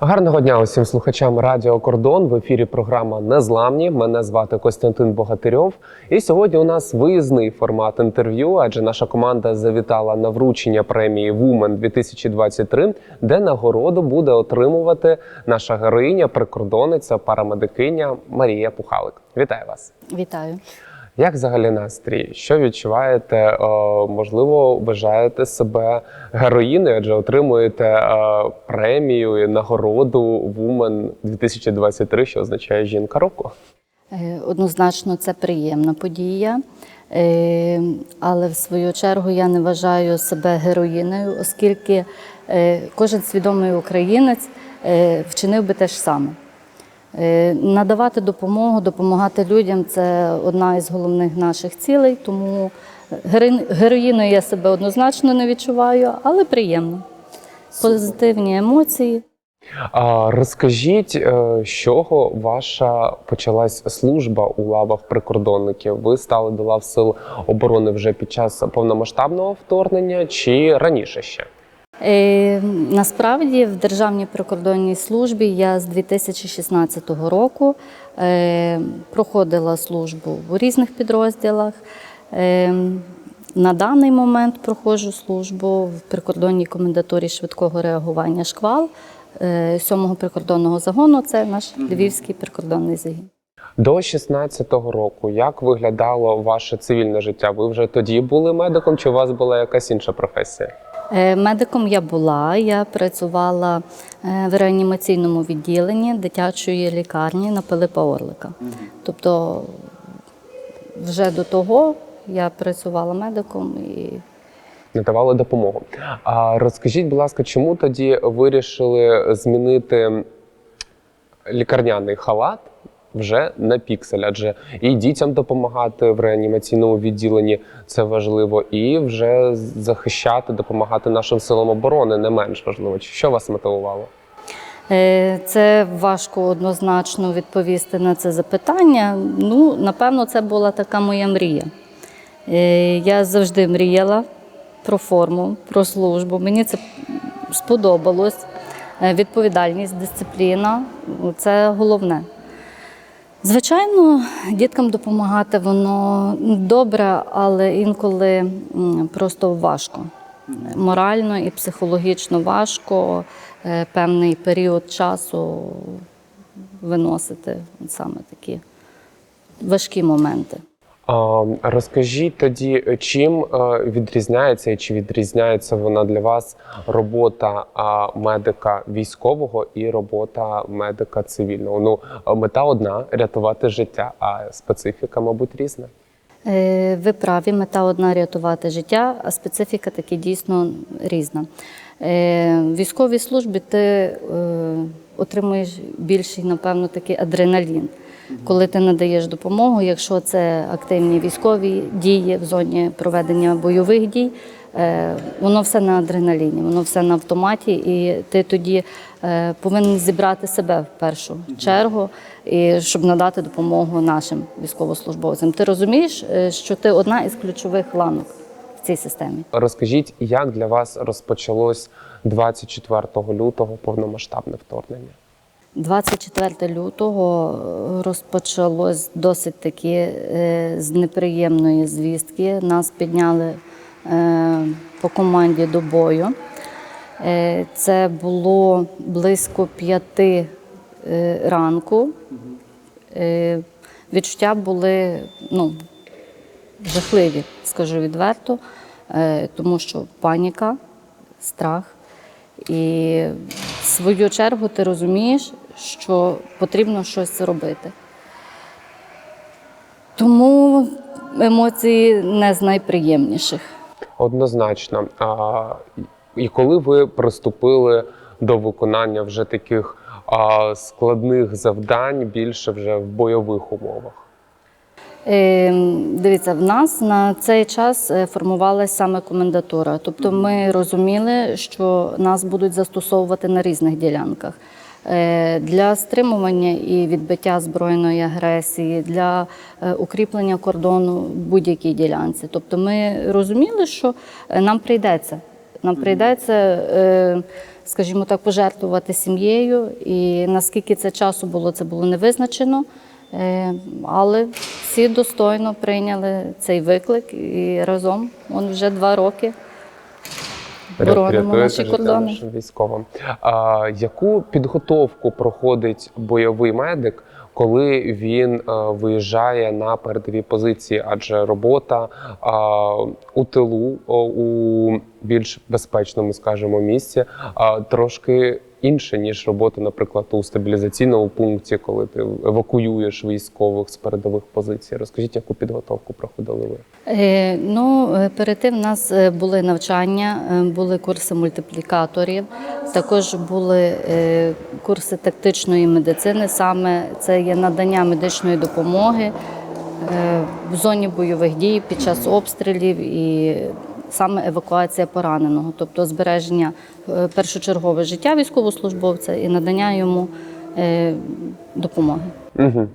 Гарного дня усім слухачам Радіо Кордон. В ефірі програма Незламні. Мене звати Костянтин Богатирьов. І сьогодні у нас виїзний формат інтерв'ю, адже наша команда завітала на вручення премії Women 2023, де нагороду буде отримувати наша героїня, прикордонниця, парамедикиня Марія Пухалик. Вітаю вас! Вітаю. Як взагалі настрій? Що відчуваєте? Е, Можливо, вважаєте себе героїною, адже отримуєте е, премію і нагороду Women 2023, що означає жінка року. Е, Однозначно, це приємна подія, але в свою чергу я не вважаю себе героїною, оскільки кожен свідомий українець вчинив би те ж саме. Е, Надавати допомогу, допомагати людям це одна із головних наших цілей, тому героїною я себе однозначно не відчуваю, але приємно. Позитивні емоції. А розкажіть, е, з чого ваша почалась служба у лавах прикордонників? Ви стали до лав сил оборони вже під час повномасштабного вторгнення чи раніше ще? Е, насправді в Державній прикордонній службі я з 2016 року е, проходила службу в різних підрозділах. Е, на даний момент проходжу службу в прикордонній комендатурі швидкого реагування шквал е, 7-го прикордонного загону. Це наш львівський прикордонний загін. До 16-го року як виглядало ваше цивільне життя? Ви вже тоді були медиком, чи у вас була якась інша професія? Е, Медиком я була. Я працювала е, в реанімаційному відділенні дитячої лікарні на Пилипа Орлика. Тобто, вже до того я працювала медиком і надавали допомогу. А розкажіть, будь ласка, чому тоді вирішили змінити лікарняний халат вже на піксель? Адже і дітям допомагати в реанімаційному відділенні це важливо, і вже захищати, допомагати нашим силам оборони не менш важливо. Що вас мотивувало? Е, Це важко однозначно відповісти на це запитання. Ну, напевно, це була така моя мрія. Е, Я завжди мріяла про форму, про службу. Мені це сподобалось. Е, Відповідальність, дисципліна це головне. Звичайно, діткам допомагати воно добре, але інколи просто важко. Морально і психологічно важко е, певний період часу виносити саме такі важкі моменти. Розкажіть тоді, чим е, відрізняється і чи відрізняється вона для вас робота медика військового і робота медика цивільного? Ну, мета одна рятувати життя, а специфіка, мабуть, різна. Е, Ви праві, мета одна рятувати життя, а специфіка таки дійсно різна. Е, В військовій службі ти отримуєш більший, напевно, такий адреналін, коли ти надаєш допомогу. Якщо це активні військові дії в зоні проведення бойових дій, е, воно все на адреналіні, воно все на автоматі, і ти тоді е, повинен зібрати себе в першу чергу, і щоб надати допомогу нашим військовослужбовцям. Ти розумієш, е, що ти одна із ключових ланок цій системі. Розкажіть, як для вас розпочалось 24 лютого повномасштабне вторгнення? 24 лютого е, розпочалось досить таки е, з неприємної звістки. Нас підняли е, по команді до бою. Це було близько п'яти ранку. Відчуття були ну, жахливі, скажу відверто, тому що паніка, страх. І в свою чергу ти розумієш, що потрібно щось робити. Тому емоції не з найприємніших. Однозначно. А, і коли ви приступили до виконання вже таких а, складних завдань, більше вже в бойових умовах? Е, Дивіться, в нас на цей час е, формувалася саме комендатура. Тобто ми розуміли, що нас будуть застосовувати на різних ділянках. Е, Для стримування і відбиття збройної агресії, для е, укріплення кордону в будь-якій ділянці. Тобто ми розуміли, що е, нам прийдеться Нам прийдеться, скажімо так, пожертвувати сім'єю. І наскільки це часу було, це було не визначено. Але всі достойно прийняли цей виклик і разом он вже два роки боронимо наші кордони. нашим військовим. А, яку підготовку проходить бойовий медик, коли він а, виїжджає на передові позиції? Адже робота а, у тилу, у більш безпечному, скажімо, місці, а, трошки інше, ніж робота, наприклад, у стабілізаційному пункті, коли ти евакуюєш військових з передових позицій. Розкажіть, яку підготовку проходили ви? Е, Ну, е, перед тим в нас е, були навчання, е, були курси мультиплікаторів, також були е, курси тактичної медицини. Саме це є надання медичної допомоги е, в зоні бойових дій під час обстрілів і саме евакуація пораненого, тобто збереження е, першочергове життя військовослужбовця і надання йому е, допомоги. Угу.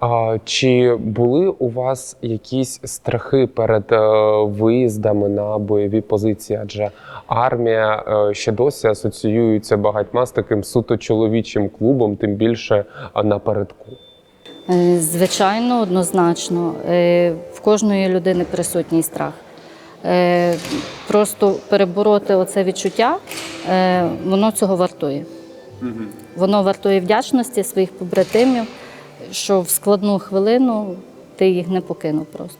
А, чи були у вас якісь страхи перед е, виїздами на бойові позиції? Адже армія е, ще досі асоціюється багатьма з таким суто чоловічим клубом, тим більше е, напередку. Звичайно, однозначно. Е, В кожної людини присутній страх. Е, Просто перебороти оце відчуття, е, воно цього вартує. Воно вартує вдячності своїх побратимів, що в складну хвилину ти їх не покинув просто.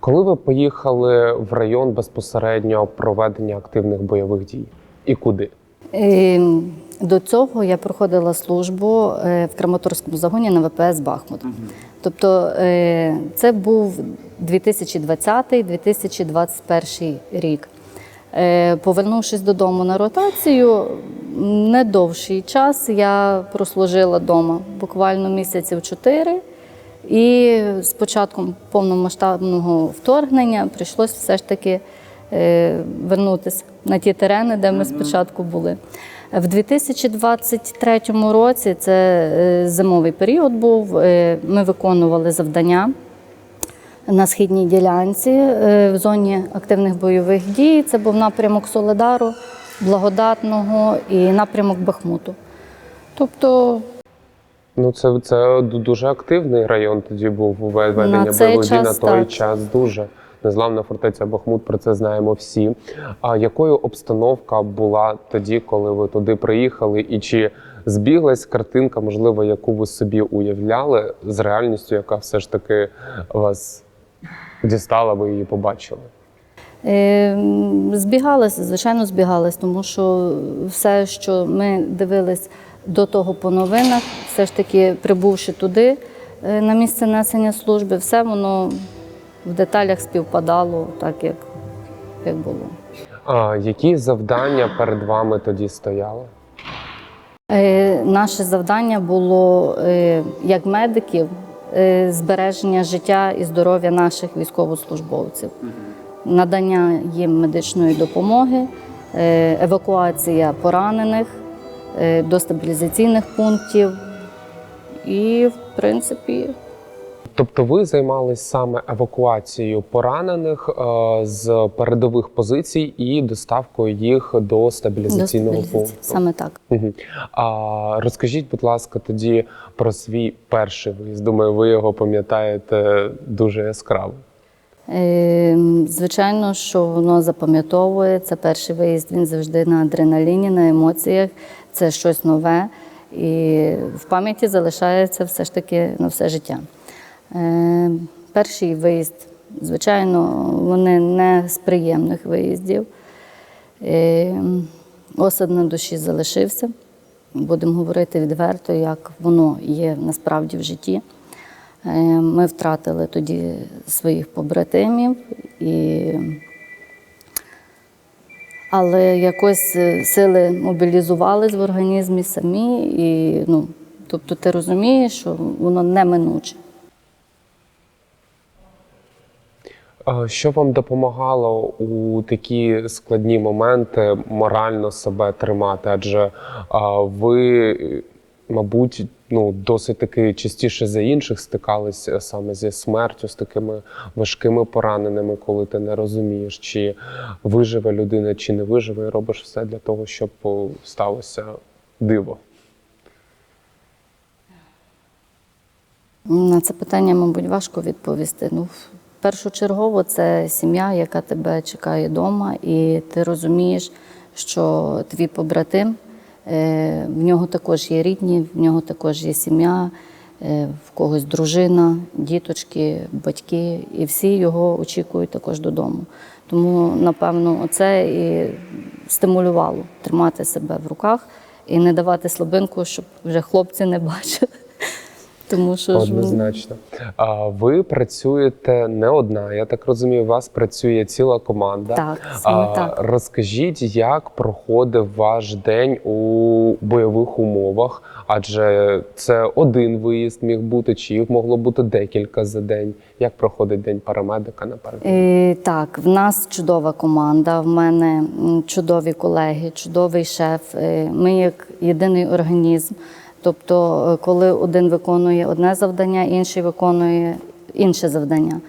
Коли ви поїхали в район безпосередньо проведення активних бойових дій? І куди? Е, До цього я проходила службу е, в Краматорському загоні на ВПС Бахмут. Тобто це був 2020-2021 рік. Е, Повернувшись додому на ротацію, не довший час я прослужила вдома, буквально місяців чотири. І з початком повномасштабного вторгнення прийшлося все ж таки е, вернутися на ті терени, де ми спочатку були. В 2023 році це е, зимовий період був. Ми виконували завдання на східній ділянці е, в зоні активних бойових дій. Це був напрямок Соледару, Благодатного і напрямок Бахмуту. Тобто Ну, це, це дуже активний район тоді був у ве- ведення бойових дій на той так. час. Дуже незламна фортеця Бахмут. Про це знаємо всі. А якою обстановка була тоді, коли ви туди приїхали, і чи збіглась картинка, можливо, яку ви собі уявляли з реальністю, яка все ж таки вас дістала, ви її побачили? Е, м, Збігалися, звичайно, збігалися, тому що все, що ми дивились до того по новинах, все ж таки прибувши туди е, на місце несення служби, все воно в деталях співпадало так, як, як було. А які завдання перед вами тоді стояли? Е, Наше завдання було е, як медиків збереження життя і здоров'я наших військовослужбовців, надання їм медичної допомоги, е, евакуація поранених е, до стабілізаційних пунктів. І, в принципі, Тобто ви займались саме евакуацією поранених е, з передових позицій і доставкою їх до до стабілізаційного стабілізації. пункту. Саме так. Мгм. А розкажіть, будь ласка, тоді про свій перший виїзд. Думаю, ви його пам'ятаєте дуже яскраво. Е, Звичайно, що воно запам'ятовує. Це перший виїзд, він завжди на адреналіні, на емоціях. Це щось нове. І в пам'яті залишається все ж таки на все життя. Е, Перший виїзд, звичайно, вони не з приємних виїздів. Е, Осад на душі залишився. Будемо говорити відверто, як воно є насправді в житті. Е, Ми втратили тоді своїх побратимів, і... але якось сили мобілізувались в організмі самі, і ну, тобто ти розумієш, що воно неминуче. А Що вам допомагало у такі складні моменти морально себе тримати? Адже ви, мабуть, ну, досить таки частіше за інших стикались е, саме зі смертю, з такими важкими пораненими, коли ти не розумієш, чи виживе людина, чи не виживе, і робиш все для того, щоб сталося диво. На це питання, мабуть, важко відповісти. Ну, першочергово це сім'я, яка тебе чекає вдома, і ти розумієш, що твій побратим, е, в нього також є рідні, в нього також є сім'я, е, в когось дружина, діточки, батьки, і всі його очікують також додому. Тому, напевно, це і стимулювало тримати себе в руках і не давати слабинку, щоб вже хлопці не бачили. Тому що ж, ну, Однозначно. А ви працюєте не одна. Я так розумію, у вас працює ціла команда. Так, а, так. Розкажіть, як проходив ваш день у бойових умовах? Адже це один виїзд міг бути, чи їх могло бути декілька за день. Як проходить день парамедика на? Е, Так, в нас чудова команда, в мене чудові колеги, чудовий шеф. Е, Ми як єдиний організм. Тобто, е, коли один виконує одне завдання, інший виконує інше завдання.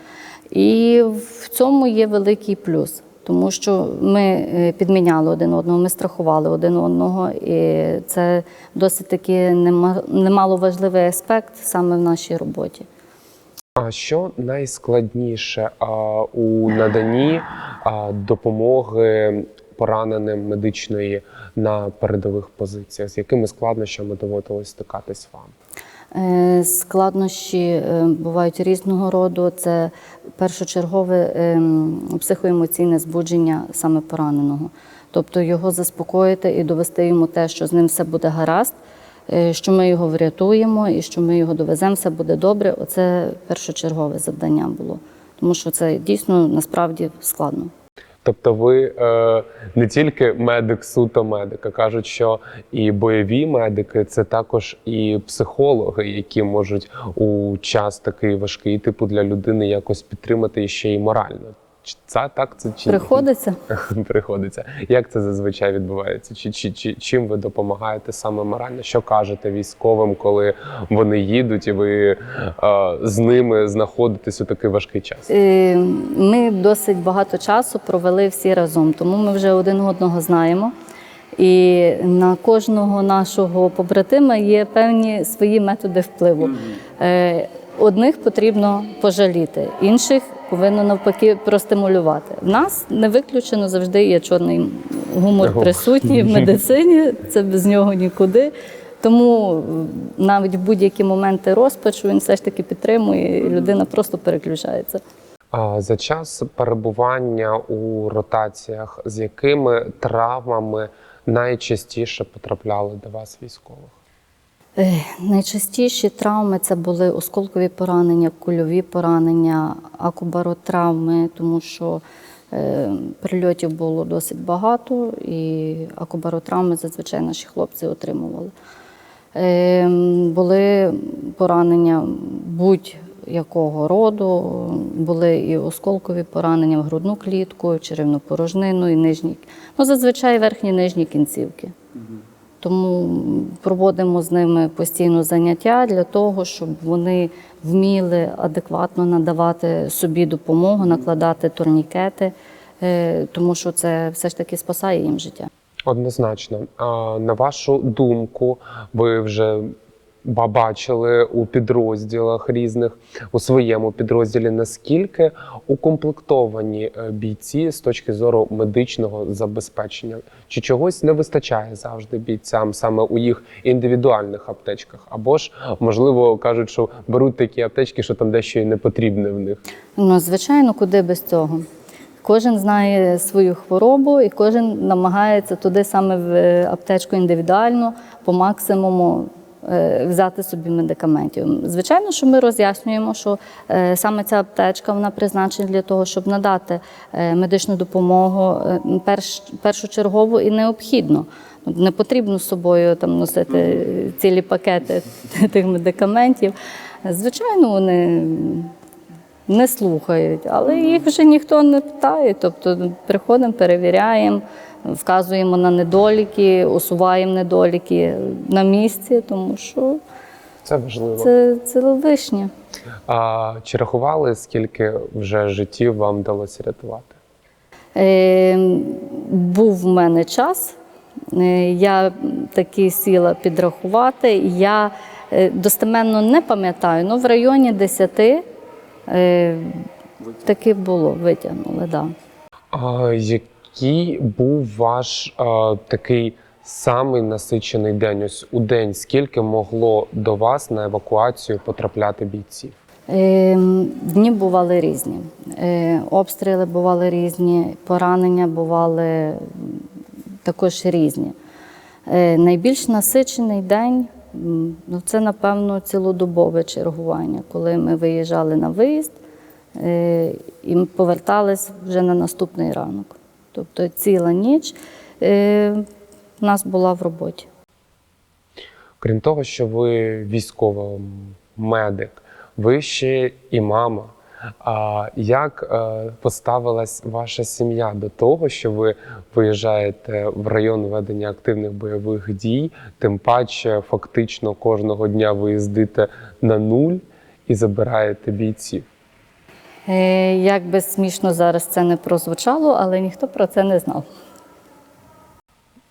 І в цьому є великий плюс, тому що ми е, підміняли один одного, ми страхували один одного, і це досить таки нема- немало важливий аспект саме в нашій роботі. А що найскладніше а, у наданні а, допомоги пораненим медичної на передових позиціях? З якими складнощами доводилось стикатись вам? Е, Складнощі е, бувають різного роду. Це першочергове ем, психоемоційне збудження саме пораненого. Тобто його заспокоїти і довести йому те, що з ним все буде гаразд, е, що ми його врятуємо і що ми його довеземо, все буде добре. Оце першочергове завдання було. Тому що це дійсно насправді складно. Тобто, ви е, не тільки медик, суто медик, а кажуть, що і бойові медики це також і психологи, які можуть у час такий важкий типу для людини якось підтримати ще й морально. Чи Це так це чи Приходиться. приходиться? Як це зазвичай відбувається? Чи, чи, чи чим ви допомагаєте саме морально? Що кажете військовим, коли вони їдуть, і ви е, з ними знаходитесь у такий важкий час? Е, Ми досить багато часу провели всі разом, тому ми вже один одного знаємо. І на кожного нашого побратима є певні свої методи впливу. Е, Одних потрібно пожаліти, інших повинно навпаки простимулювати. В нас не виключено завжди є чорний гумор присутній в медицині, це без нього нікуди. Тому навіть в будь-які моменти розпачу він все ж таки підтримує, і людина просто переключається. А за час перебування у ротаціях, з якими травмами найчастіше потрапляли до вас військових? Найчастіші травми це були осколкові поранення, кульові поранення, акубаротравми, тому що е, прильотів було досить багато, і акубаротравми зазвичай наші хлопці отримували. Е, Були поранення будь-якого роду, були і осколкові поранення в грудну клітку, черевну порожнину і нижні, ну зазвичай верхні нижні кінцівки. Тому проводимо з ними постійно заняття для того, щоб вони вміли адекватно надавати собі допомогу, накладати турнікети, е, тому що це все ж таки спасає їм життя. Однозначно. А на вашу думку, ви вже ба- бачили у підрозділах різних у своєму підрозділі, наскільки укомплектовані е, бійці з точки зору медичного забезпечення? Чи чогось не вистачає завжди бійцям саме у їх індивідуальних аптечках? Або ж можливо кажуть, що беруть такі аптечки, що там дещо і не потрібне в них? Ну, звичайно, куди без цього. Кожен знає свою хворобу і кожен намагається туди саме в е, аптечку індивідуально по максимуму взяти собі медикаментів. Звичайно, що ми роз'яснюємо, що е, саме ця аптечка вона призначена для того, щоб надати е, медичну допомогу е, перш, першочергово і необхідно. Не потрібно з собою там носити цілі пакети тих медикаментів. Звичайно, вони не слухають, але їх вже ніхто не питає. Тобто приходимо, перевіряємо, вказуємо на недоліки, усуваємо недоліки на місці, тому що Це важливо. Це, це лишнє. А чи рахували, скільки вже життів вам вдалося рятувати? Е, був в мене час, е, я таки сіла підрахувати. Я е, достеменно не пам'ятаю, але в районі 10 е, таки було, витягнули. Да. А, який був ваш а, такий самий насичений день? Ось у день скільки могло до вас на евакуацію потрапляти бійців? Е, Дні бували різні. Е, Обстріли бували різні, поранення бували також різні. Е, Найбільш насичений день ну, це, напевно, цілодобове чергування, коли ми виїжджали на виїзд е, і повертались вже на наступний ранок. Тобто ціла ніч е, нас була в роботі. Крім того, що ви військовий медик, ви ще і мама. А як е, поставилась ваша сім'я до того, що ви виїжджаєте в район ведення активних бойових дій, тим паче фактично кожного дня ви їздите на нуль і забираєте бійців? Е, Як би смішно зараз це не прозвучало, але ніхто про це не знав.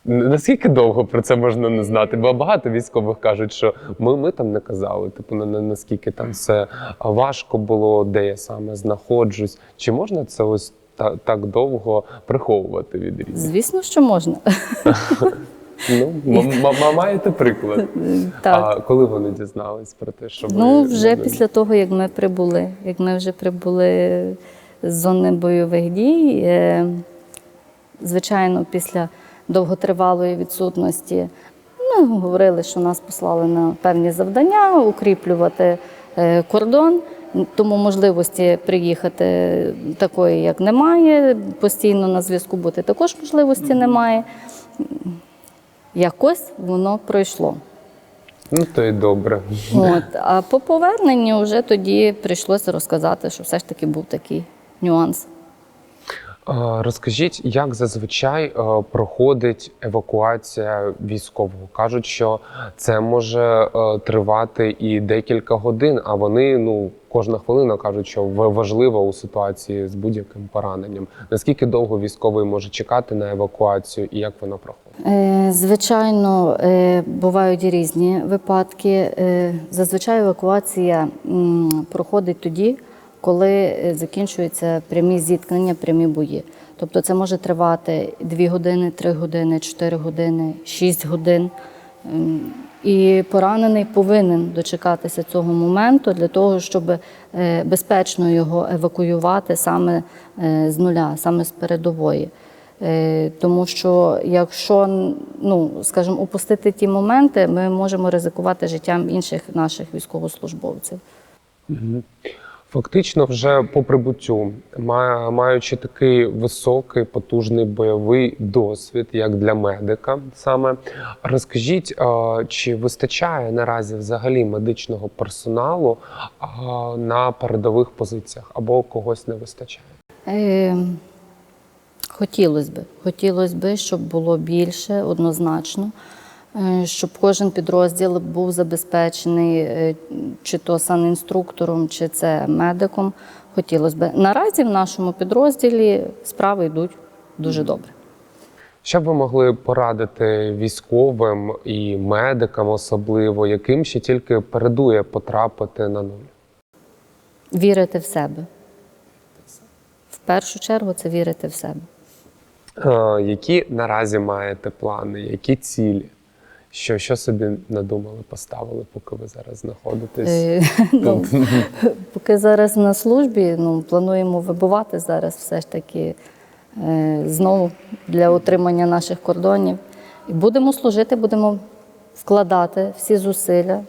Наскільки довго про це можна не знати? Бо багато військових кажуть, що ми, ми там не казали. Типу, на, на- наскільки там все важко було, де я саме знаходжусь. Чи можна це ось та, так довго приховувати від рідних? Звісно, що можна. Ну, маєте приклад. Так. А коли вони дізнались про те, що ви Ну, вже ну, після того, як ми прибули, як ми вже прибули з зони бойових дій, е, звичайно, після довготривалої відсутності, ми говорили, що нас послали на певні завдання, укріплювати е, кордон. Тому можливості приїхати такої, як немає, постійно на зв'язку бути також можливості немає. Якось воно пройшло. ну то й добре. От, а по поверненню вже тоді прийшлося розказати, що все ж таки був такий нюанс. Розкажіть, як зазвичай е, проходить евакуація військового? Кажуть, що це може е, тривати і декілька годин, а вони ну кожна хвилина кажуть, що ва- важлива у ситуації з будь-яким пораненням. Наскільки довго військовий може чекати на евакуацію і як вона проходить? Е, Звичайно, е, бувають різні випадки. Е, Зазвичай евакуація проходить тоді, коли закінчуються прямі зіткнення, прямі бої. Тобто це може тривати 2 години, 3 години, 4 години, 6 годин. І поранений повинен дочекатися цього моменту для того, щоб е, безпечно його евакуювати саме е, з нуля, саме з передової. Е, Тому що якщо ну, скажімо, упустити ті моменти, ми можемо ризикувати життям інших наших військовослужбовців. Фактично, вже по прибуттю, маючи такий високий, потужний бойовий досвід, як для медика, саме розкажіть, чи вистачає наразі взагалі медичного персоналу на передових позиціях або когось не вистачає? Е, Хотілося б. Хотілося б, щоб було більше однозначно, щоб кожен підрозділ був забезпечений е, чи то санінструктором, чи це медиком. Хотілося б. Наразі в нашому підрозділі справи йдуть дуже добре. Що б ви могли порадити військовим і медикам, особливо, яким ще тільки передує потрапити на нуль? Вірити в себе. В першу чергу це вірити в себе. А, які наразі маєте плани, які цілі? Що, що собі надумали, поставили, поки ви зараз знаходитесь? Е, ну, поки зараз на службі, ну, плануємо вибувати зараз все ж таки е, знову для утримання наших кордонів. І будемо служити, будемо вкладати всі зусилля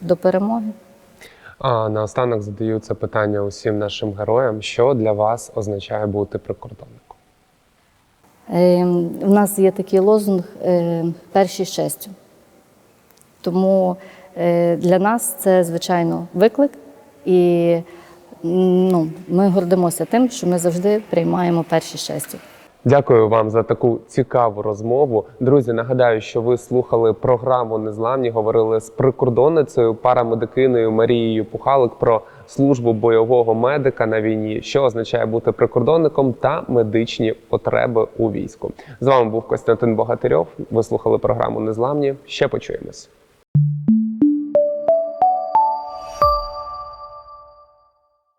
до перемоги. А наостанок задаю це питання усім нашим героям. Що для вас означає бути прикордонником? Е, У нас є такий лозунг е, перші з честю. Тому е, для нас це, звичайно, виклик. І ну, ми гордимося тим, що ми завжди приймаємо перші честю. Дякую вам за таку цікаву розмову. Друзі, нагадаю, що ви слухали програму Незламні. Говорили з прикордонницею парамедикиною Марією Пухалик про службу бойового медика на війні, що означає бути прикордонником та медичні потреби у війську. З вами був Костянтин Богатирьов. Ви слухали програму Незламні. Ще почуємось.